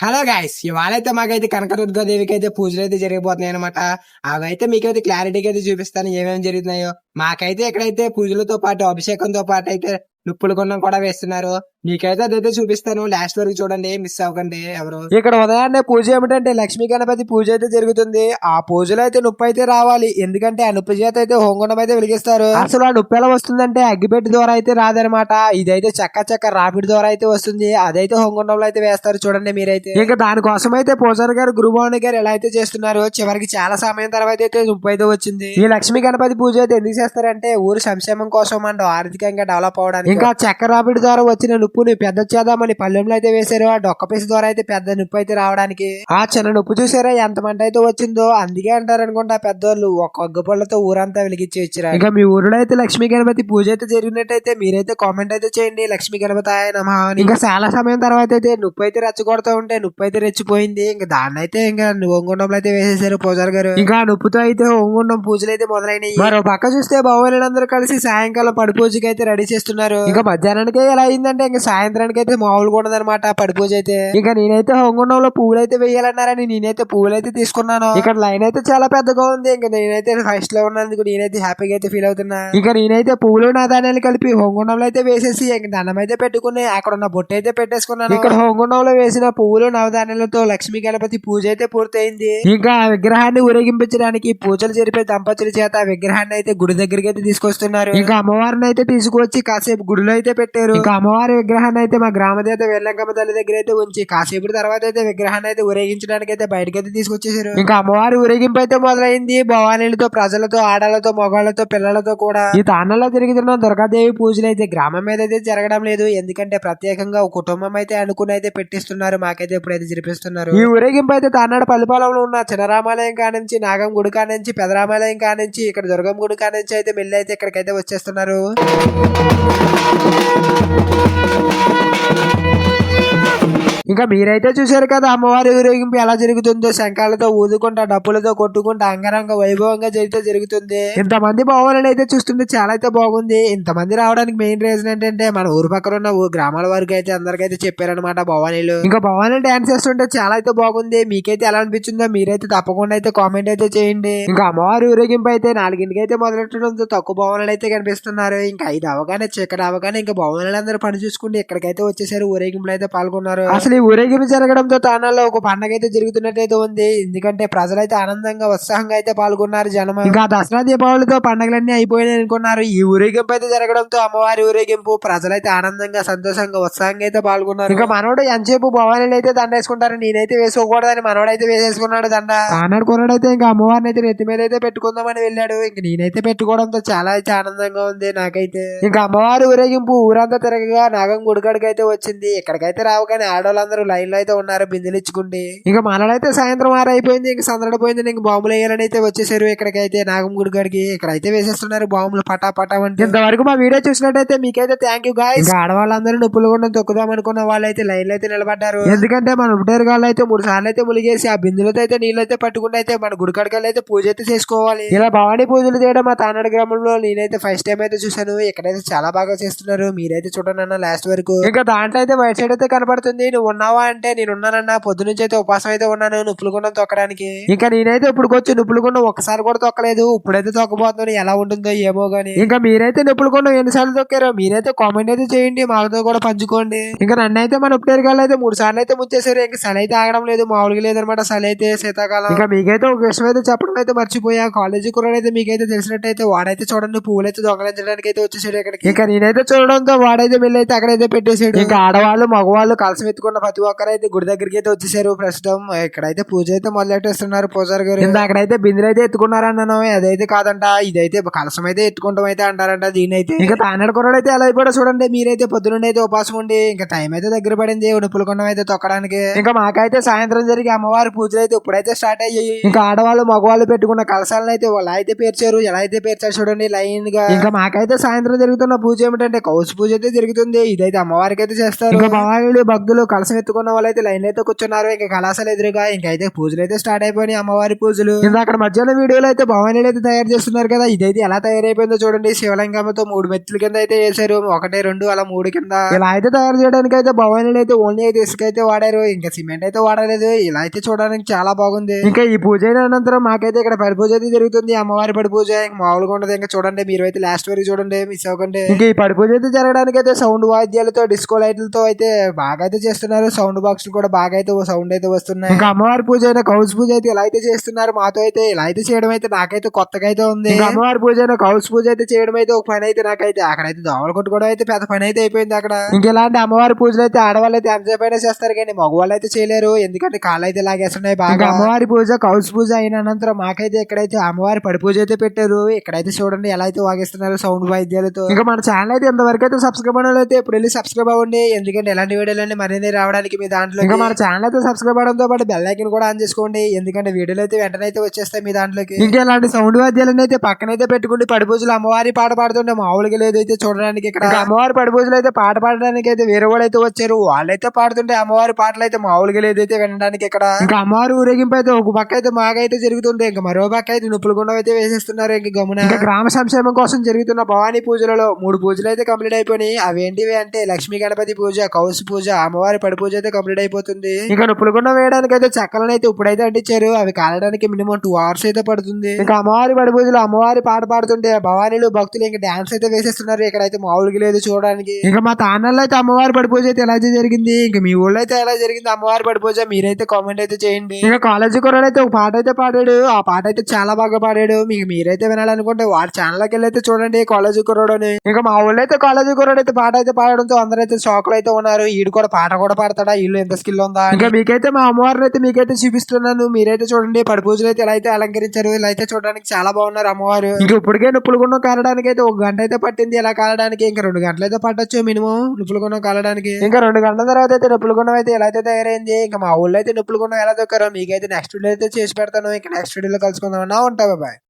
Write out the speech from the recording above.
Hello guys ఇవాళ అయితే మాకైతే కనకదుర్గాదేవికి అయితే పూజలు అయితే జరిగిపోతున్నాయి అనమాట అవైతే మీకైతే క్లారిటీగా అయితే చూపిస్తాను ఏమేమి జరుగుతున్నాయో. మాకైతే ఇక్కడైతే పూజలతో పాటు అభిషేకంతో పాటు అయితే నుప్పులు కొన్నం కూడా వేస్తున్నారు. మీకైతే అదైతే చూపిస్తాను. లాస్ట్ వరకు చూడండి మిస్ అవ్వకండి ఎవరు. ఇక్కడ ఉదయాన్నే పూజ ఏమిటంటే లక్ష్మీ గణపతి పూజ అయితే జరుగుతుంది. ఆ పూజలో అయితే నొప్పి అయితే రావాలి. ఎందుకంటే ఆ నొప్పి చేత అయితే హోంగుండం అయితే వెలిగిస్తారు. అసలు ఆ నొప్పి ఎలా వస్తుందంటే అగ్గిపెట్టి ద్వారా అయితే రాదనమాట ఇదైతే చక్క చక్క రాపిడి ద్వారా అయితే వస్తుంది. అదైతే హోంగుండంలో అయితే వేస్తారు చూడండి మీరైతే. ఇంకా దానికోసం అయితే పూజారి గారు గురుభవన్ గారు ఎలా అయితే చేస్తున్నారు చివరికి చాలా సమయం తర్వాత అయితే నొప్పి అయితే వచ్చింది. ఈ లక్ష్మీ గణపతి పూజ అయితే ఎందుకు చేస్తారంటే ఊరు సంక్షేమం కోసం అండ్ ఆర్థికంగా డెవలప్ అవడానికి ఇంకా చక్క రాపిడి ద్వారా వచ్చిన నొప్పుని పెద్ద చేద్దామని పల్లెంలో అయితే వేశారు. ఆ డొక్క పీసు ద్వారా అయితే పెద్ద నొప్పి అయితే రావడానికి. ఆ చిన్న నొప్పి చూసారా? ఎంత మంట అయితే వచ్చిందో? అందుకే అంటారు అనుకుంటా పెద్దోళ్ళు ఒక ఒగ్గ పళ్ళతో ఊరంతా వెలిగించి ఇచ్చారు ఇంకా మీ ఊరిలో అయితే లక్ష్మీ గణపతి పూజ అయితే జరిగినట్టయితే మీరైతే కామెంట్ అయితే చేయండి. లక్ష్మీ గణపతి ఆయన ఇంకా చాలా సమయం తర్వాత అయితే నొప్పి అయితే రెచ్చగొడుతూ ఉంటే నొప్పి అయితే రెచ్చిపోయింది. ఇంకా దాన్ని అయితే ఇంకా ఒంగుండంలో అయితే వేసేసారు పూజారి గారు. ఇంకా నొప్పితో అయితే ఒంగుండం పూజలు అయితే మొదలైనవి మరో పక్క చూస్తే బాహువులందరూ కలిసి సాయంకాలం పడి పూజకి అయితే రెడీ చేస్తున్నారు. ఇంకా మధ్యాహ్నానికి ఎలా అయిందంటే ఇంకా సాయంత్రానికి అయితే మామూలుగా ఉండదన్నమాట పడి పూజ అయితే. ఇంకా నేనైతే హోంగుండంలో పువ్వులు అయితే వేయాలన్నారని నేనైతే పువ్వులు అయితే తీసుకున్నాను. ఇక్కడ లైన్ అయితే చాలా పెద్దగా ఉంది. ఇంకా నేనైతే ఫస్ట్లో ఉన్నందుకు నేనైతే హ్యాపీగా అయితే ఫీల్ అవుతున్నా. ఇంకా నేనైతే పువ్వులు నా ధాన్యాలు కలిపి హోంగుండంలో అయితే వేసేసి ఇంక దండం అయితే పెట్టుకుని అక్కడ ఉన్న బొట్టు అయితే పెట్టేసుకున్నాను. ఇక్కడ హోంగుండంలో వేసిన పువ్వులు నవధాన్యాలతో లక్ష్మీ గణపతి పూజ అయితే పూర్తయింది. ఇంకా ఆ విగ్రహాన్ని ఊరేగింపించడానికి పూజలు జరిపే దంపతుల చేత ఆ విగ్రహాన్ని అయితే గుడి దగ్గరికి అయితే తీసుకొస్తున్నారు. ఇంకా అమ్మవారిని అయితే తీసుకొచ్చి కాసేపు గుడిలో అయితే పెట్టారు. ఇంకా అమ్మవారి విగ్రహాన్ని అయితే మా గ్రామదేవత వెల్లంకమ్మ తల్లి దగ్గర అయితే ఉంచి కాసేపు తర్వాత అయితే విగ్రహాన్ని అయితే ఊరేగించడానికి అయితే బయటకి అయితే తీసుకొచ్చేసారు. ఇంకా అమ్మవారి ఊరేగింపు అయితే మొదలైంది. భవానీలతో ప్రజలతో ఆడాలతో మొగాళ్ళతో పిల్లలతో కూడా. ఈ తాండలో తిరుగుతున్న దుర్గాదేవి పూజలు అయితే గ్రామం మీద అయితే జరగడం లేదు. ఎందుకంటే ప్రత్యేకంగా ఒక కుటుంబం అయితే అనుకుని అయితే పెట్టిస్తున్నారు. మాకైతే ఇప్పుడైతే జరిపిస్తున్నారు. ఈ ఊరేగింపు అయితే తానాడు పల్లిపాలెంలో ఉన్న చిన్నరామాలయం కానించి నాగం గుడి కానించి పెదరామాలయం కానించి ఇక్కడ దుర్గం గుడి కానించి అయితే మెల్లి అయితే ఇక్కడికైతే వచ్చేస్తున్నారు. Thank you. ఇంకా మీరైతే చూశారు కదా అమ్మవారి ఊరేగింపు ఎలా జరుగుతుందో శంఖాలతో ఊదుకుంటా డప్పులతో కొట్టుకుంటా అంగరంగ వైభవంగా జరిగితే జరుగుతుంది. ఇంతమంది బాగోలని అయితే చూస్తుంటే చాలా అయితే బాగుంది. ఇంతమంది రావడానికి మెయిన్ రీజన్ ఏంటంటే మన ఊరు పక్కన ఉన్న ఊరు గ్రామాల వరకు అయితే అందరికైతే చెప్పారనమాట భవానీలు. ఇంకా భవానీ డాన్స్ చేస్తుంటే చాలా అయితే బాగుంది. మీకైతే ఎలా అనిపించిందో మీరైతే తప్పకుండా అయితే కామెంట్ అయితే చేయండి. ఇంకా అమ్మవారి ఊరేగింపు అయితే నాలుగింటికి అయితే మొదలెట్టడంతో తక్కువ భవనాలు అయితే కనిపిస్తున్నారు. ఇంకా ఐదు అవగానే చీకటి అవగానే ఇంకా భవనాలు అందరూ పని చూసుకుంటే ఇక్కడికైతే వచ్చేసారు ఊరేగింపులు అయితే పాల్గొన్నారు. అసలు ఊరేగింపు జరగడంతో తానాల్లో ఒక పండగ అయితే జరుగుతున్నట్టయితే ఉంది. ఎందుకంటే ప్రజలైతే ఆనందంగా ఉత్సాహంగా అయితే పాల్గొన్నారు జనం. ఇంకా దసరా దీపావళితో పండగలన్నీ అయిపోయాయి అనుకున్నారు. ఈ ఊరేగింపు అయితే జరగడంతో అమ్మవారి ఊరేగింపు ప్రజలైతే ఆనందంగా సంతోషంగా ఉత్సాహంగా అయితే పాల్గొన్నారు. ఇంకా మనోడు ఎంతసేపు భవానీలు అయితే దండ వేసుకుంటారు నేనైతే వేసుకోకూడదని మనోడు అయితే వేసేసుకున్నాడు దండ. ఆనాడు కొన్నాడైతే ఇంకా అమ్మవారిని అయితే నెత్తి మీద అయితే పెట్టుకుందామని వెళ్ళాడు. ఇంకా నేనైతే పెట్టుకోవడంతో చాలా అయితే ఆనందంగా ఉంది నాకైతే. ఇంకా అమ్మవారి ఊరేగింపు ఊరంతా తిరగగా నాగం గుడికాడికి అయితే వచ్చింది ఇక్కడికైతే కానీ ఆడవాళ్ళందరూ లైన్లో అయితే ఉన్నారు బిందెలు ఇచ్చుకుంటే. ఇంకా మనలైతే సాయంత్రం ఆరు అయిపోయింది ఇంకా సందడి పోయింది ఇంక బాంబులు వేయాలని అయితే వచ్చేసారు ఇక్కడికైతే నాగం గుడికాడికి ఇక్కడ అయితే వేసేస్తున్నారు బాంబులు పటా పటా అంటే. ఇంతవరకు మా వీడియో చూసినట్టయితే మీకైతే థ్యాంక్ యూ గాయస్ ఇంకా ఆడవాళ్ళందరూ నొప్పులు కూడా తొక్కుదాం అనుకున్న వాళ్ళైతే లైన్లో అయితే నిలబడ్డారు. ఎందుకంటే మన ఉపటేరు గాళ్ళు అయితే మూడు సార్లు అయితే ములిగేసి ఆ బిందులతో అయితే నీళ్ళు అయితే పట్టుకుంటే అయితే మన గుడికాడికి అయితే పూజ అయితే చేసుకోవాలి. ఇలా భవానీ పూజలు చేయడం మా తానాడు గ్రామంలో నేనైతే ఫస్ట్ టైం అయితే చూసాను ఇక్కడైతే చాలా బాగా చేస్తున్నారు. మీరైతే చూడండి అన్న లాస్ట్ వరకు. ఇంకా దాంట్లో అయితే వైట్ సైడ్ అయితే కనపడుతుంది. నువ్వు ఉన్నావా అంటే నేను ఉన్నానన్నా పొద్దు నుంచి అయితే ఉపాసం అయితే ఉన్నాను నుప్పులు గుండం తొక్కడానికి. ఇంకా నేనైతే ఇప్పుడు వచ్చి నుప్పులు గుండం ఒక్కసారి కూడా తొక్కలేదు ఇప్పుడైతే తొక్కబోతున్నాను ఎలా ఉంటుందో ఏమో గానీ. ఇంకా మీరైతే నుప్పులు గుండం ఎన్నిసార్లు తొక్కారో? మీరైతే కామెంట్ అయితే చేయండి మాతో కూడా పంచుకోండి. ఇంకా నన్ను అయితే మన గాళ్ళు అయితే మూడు సార్లు అయితే ముంచేసారు ఇంకా సలి అయితే ఆగడం లేదు మామూలుగా లేదనమాట సలి అయితే శీతాకాలం. ఇంకా మీకైతే ఒక విషయం అయితే చెప్పడం అయితే మర్చిపోయా కాలేజీ కుర్రాడు అయితే మీకైతే తెలిసినట్టయితే వాడైతే చూడండి పువ్వులు అయితే దొంగలించడానికి అయితే వచ్చేసాడు ఇక్కడికి ఇంకా నేనైతే చూడడంతో వాడైతే వెళ్ళి అయితే అక్కడైతే పెట్టేశాడు. ఇంకా ఆడవాళ్ళు మగవాళ్ళు కలిసి ఎత్తుకున్న ప్రతి ఒక్కరు అయితే గుడి దగ్గరికి అయితే వచ్చేసారు. ప్రస్తుతం ఇక్కడైతే పూజ అయితే మొదలెట్టేస్తున్నారు. పూజారి గారు. అక్కడైతే బిందెలు అయితే ఎత్తుకున్నారన్నాను అదైతే కాదంట. ఇదైతే కలసం అయితే ఎత్తుకుంటాం అయితే అంటారంట దీని అయితే ఇంకా తానడు కుర్రాడు అయితే ఎలా అయిపోయాడో చూడండి. మీరైతే పొద్దునుండి అయితే ఉపాసం ఉండి ఇంకా టైం అయితే దగ్గర పడింది. ఉడుపుల కొండం అయితే తొక్కడానికి. ఇంకా మాకైతే సాయంత్రం జరిగి అమ్మవారి పూజలు అయితే ఇప్పుడైతే స్టార్ట్ అయ్యాయి. ఇంకా ఆడవాళ్ళు మగవాళ్ళు పెట్టుకున్న కలశాలను అయితే ఎలా అయితే పేర్చారు ఎలా అయితే పేర్చారు చూడండి లైన్గా ఇంకా మాకైతే సాయంత్రం జరుగుతున్న పూజ ఏమిటంటే కౌసు పూజ అయితే జరుగుతుంది. ఇదైతే అమ్మవారికి అయితే చేస్తారు భక్తులు కలశ కలసం ఎత్తుకున్న వాళ్ళైతే లైన్ అయితే కూర్చున్నారు. ఇంకా కళాశాల ఎదురుగా ఇంకైతే పూజలు అయితే స్టార్ట్ అయిపోయినాయి అమ్మవారి పూజలు. ఇంకా అక్కడ మధ్యాహ్నం వీడియోలో అయితే భవానీలు అయితే తయారు చేస్తున్నారు కదా ఇదైతే ఎలా తయారైపోయిందో చూడండి. శివలింగంతో మూడు మెత్తుల కింద అయితే వేసారు ఒకటి రెండు అలా మూడు కింద. ఇలా అయితే తయారు చేయడానికి అయితే భవానీలు అయితే ఓన్లీ అయితే ఇసుక అయితే వాడారు. ఇంకా సిమెంట్ అయితే వాడలేదు. ఇలా అయితే చూడడానికి చాలా బాగుంది. ఇంకా ఈ పూజ అయిన అనంతరం మాకైతే ఇక్కడ పడి పూజ అయితే జరుగుతుంది. అమ్మవారి పడి పూజ ఇంకా మామూలుగా ఉండదు. ఇంకా చూడండి మీరు అయితే లాస్ట్ వరకు చూడండి మిస్ అవ్వకండి. ఇంకా ఈ పడి పూజ అయితే జరగడానికి అయితే సౌండ్ వాద్యాలతో డిస్కో లైట్లతో అయితే బాగా అయితే చేస్తున్నారు. సౌండ్ బాక్స్ కూడా బాగా అయితే సౌండ్ అయితే వస్తున్నాయి. ఇంకా అమ్మవారి పూజ అయిన కౌస్ పూజ అయితే ఇలా అయితే చేస్తున్నారు మాతో అయితే ఇలా అయితే చేయడం అయితే నాకైతే కొత్తగా అయితే ఉంది. అమ్మవారి పూజ అయిన కౌస్ పూజ అయితే చేయడం అయితే ఒక పని అయితే నాకైతే అక్కడైతే దోమలు కొట్టుకోవడం అయితే పెద్ద పని అయితే అయిపోయింది అక్కడ. ఇంకా ఇలాంటి అమ్మవారి పూజలు అయితే ఆడవాళ్ళు అయితే ఎంతసేపు అయినా చేస్తారు కానీ మగవాళ్ళు అయితే చేయలేరు. ఎందుకంటే కాళ్ళు అయితే లాగేస్తున్నాయి బాగా. అమ్మవారి పూజ కౌస్ పూజ అయిన అనంతరం మాకైతే ఇక్కడైతే అమ్మవారి పడి పూజ అయితే పెట్టారు ఇక్కడైతే చూడండి ఎలా అయితే వాగిస్తున్నారు సౌండ్ వాయిద్యాలతో ఇంకా మన ఛానల్ అయితే ఎంతవరకు అయితే సబ్స్క్రైబ్ అవ్వడం అయితే ఇప్పుడు వెళ్ళి సబ్స్క్రైబ్ అవ్వండి. ఎందుకంటే ఎలాంటి వీడియోలు అన్ని మరిన్ని రావడానికి మీ దాంట్లో ఇంకా మన ఛానల్ అయితే సబ్స్క్రైబ్ అవడంతో పాటు బెల్ ఐకన్ కూడా ఆన్ చేసుకోండి. ఎందుకంటే వీడియోలు అయితే వెంటనే అయితే వచ్చేస్తాయి మీ దాంట్లోకి. ఇంకా ఇలాంటి సౌండ్ వాద్యాలను అయితే పక్కనైతే పెట్టుకుంటే పడి పూజలు అమ్మవారి పాట పాడుతుంటే మామూలుగా లేదైతే చూడడానికి ఇక్కడ. ఇంకా అమ్మవారి పడి పూజలు అయితే పాట పాడడానికి అయితే వేరే వాళ్ళు అయితే వచ్చారు. వాళ్ళైతే పాడుతుంటే అమ్మవారి పాటలు అయితే మామూలుగా లేదైతే వినడానికి ఇక్కడ. ఇంకా అమ్మవారి ఊరేగింపు అయితే ఒక పక్క అయితే మాగా అయితే జరుగుతుంది ఇంకా మరో పక్క అయితే నుప్పులు గుండం అయితే వేసేస్తున్నారు ఇంకా గమన గ్రామ సంక్షేమం కోసం జరుగుతున్న భవానీ పూజలలో మూడు పూజలు అయితే కంప్లీట్ అయిపోయినాయి. అవేంటివి అంటే లక్ష్మీ గణపతి పూజ కౌసు పూజ అమ్మవారి పడి పూజ అయితే కంప్లీట్ అయిపోతుంది. ఇంకా నుప్పులు వేయడానికి అయితే చెక్కలను అయితే ఇప్పుడైతే అంటించారు. అవి కాలడానికి మినిమం టూ అవర్స్ అయితే పడుతుంది. ఇంకా అమ్మవారి పడి పూజలు అమ్మవారి పాట పాడుతుంటే భవానీలు భక్తులు ఇంకా డాన్స్ అయితే వేసేస్తున్నారు. ఇక్కడ అయితే మామూలుగా లేదు చూడడానికి. ఇంకా మా తానల్లో అయితే అమ్మవారి పడి పూజ అయితే ఎలా అయితే జరిగింది? ఇంకా మీ ఊళ్ళో అయితే ఎలా జరిగింది అమ్మవారి పడి పూజ మీరైతే కామెంట్ అయితే చేయండి. ఇంకా కాలేజీ కుర్రాడు అయితే ఒక పాట అయితే పాడాడు. ఆ పాట అయితే చాలా బాగా పాడాడు. మీకు మీరైతే వినాలనుకుంటే వాడి ఛానల్కి వెళ్ళి అయితే చూడండి కాలేజీ కుర్రాడు అని. ఇంకా మా ఊళ్ళో అయితే కాలేజీ కుర్రాడు అయితే పాట అయితే పాడడంతో అందరూ అయితే షాక్ అయితే ఉన్నారు. ఈడు కూడా పాట కూడా పాడతాడా వీళ్ళు ఎంత స్కిల్ ఉందా ఇంకా మీకైతే మా అమ్మవారిని అయితే మీకైతే చూపిస్తున్నాను. మీరైతే చూడండి పడి పూజలు అయితే ఎలా అయితే అలంకరించారు ఇలా అయితే చూడడానికి చాలా బాగున్నారు అమ్మవారు. ఇంకా ఇప్పటికే నుప్పులు గుండం కాలడానికి అయితే ఒక గంట అయితే పట్టింది. ఇలా కాలడానికి? ఇంకా రెండు గంటలు అయితే పట్టొచ్చు మినిమం నుప్పులు గుండం కాలడానికి. ఇంకా రెండు గంటల తర్వాత అయితే నుప్పులు గుండం అయితే ఎలా అయితే తయారైంది? ఇంకా మా ఊళ్ళో అయితే నుప్పులు గుండం ఎలా దొక్కారో మీకైతే నెక్స్ట్ వీడియో అయితే చేసి పెడతాను. ఇంకా నెక్స్ట్ వీడియోలో కలుసుకుందామన్నా ఉంటా బాయ్